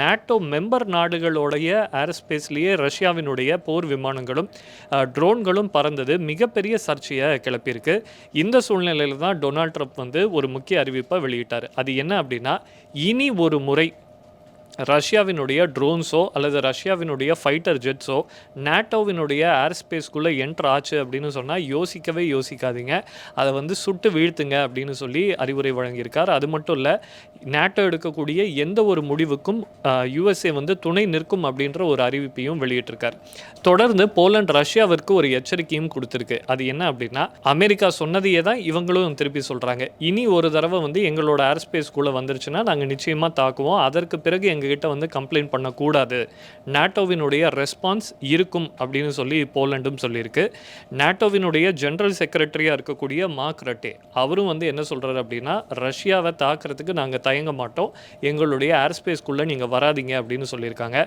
NATO member நாடுகளுடைய ஏர்ஸ்பேஸ்லேயே ரஷ்யாவினுடைய போர் விமானங்களும் ட்ரோன்களும் பறந்தது. மிகப்பெரிய சர்ச்சையை கிளப்பியிருக்கு. இந்த சூழ்நிலையில் தான் டொனால்ட் ட்ரம்ப் வந்து ஒரு முக்கிய அறிவிப்பை வெளியிட்டார். அது என்ன அப்படின்னா இனி ஒரு முறை ரஷ்யாவினுடைய ட்ரோன்ஸோ அல்லது ரஷ்யாவினுடைய ஃபைட்டர் ஜெட்ஸோ நேட்டோவினுடைய ஏர் ஸ்பேஸ்க்குள்ளே என்ட்ரு ஆச்சு அப்படின்னு சொன்னால் யோசிக்கவே யோசிக்காதீங்க. அதை வந்து சுட்டு வீழ்த்துங்க அப்படின்னு சொல்லி அறிவுரை வழங்கியிருக்கார். அது மட்டும் இல்லை நேட்டோ எடுக்கக்கூடிய எந்த ஒரு முடிவுக்கும் யுஎஸ்ஏ வந்து துணை நிற்கும் அப்படின்ற ஒரு அறிவிப்பையும் வெளியிட்டிருக்கார். தொடர்ந்து போலண்ட் ரஷ்யாவிற்கு ஒரு எச்சரிக்கையும் கொடுத்துருக்கு. அது என்ன அப்படின்னா அமெரிக்கா சொன்னதையே தான் இவங்களும் திருப்பி சொல்கிறாங்க இனி ஒரு தடவை வந்து எங்களோட ஏர் ஸ்பேஸ்க்குள்ளே வந்துருச்சுன்னா நாங்கள் நிச்சயமாக தாக்குவோம். அதற்கு பிறகு எங்கள் எங்ககிட்ட வந்து கம்ப்ளைண்ட் பண்ணக்கூடாது. நேட்டோவினுடைய ரெஸ்பான்ஸ் இருக்கும் அப்படின்னு சொல்லி போலண்டும் சொல்லியிருக்கு. நாட்டோவினுடைய ஜென்ரல் செக்ரட்டரியாக இருக்கக்கூடிய மார்க் ரட்டே அவரும் வந்து என்ன சொல்கிறாரு அப்படின்னா ரஷ்யாவை தாக்குறதுக்கு நாங்கள் தயங்க மாட்டோம். எங்களுடைய ஏர் ஸ்பேஸ்க்குள்ளே நீங்கள் வராதீங்க அப்படின்னு சொல்லியிருக்காங்க.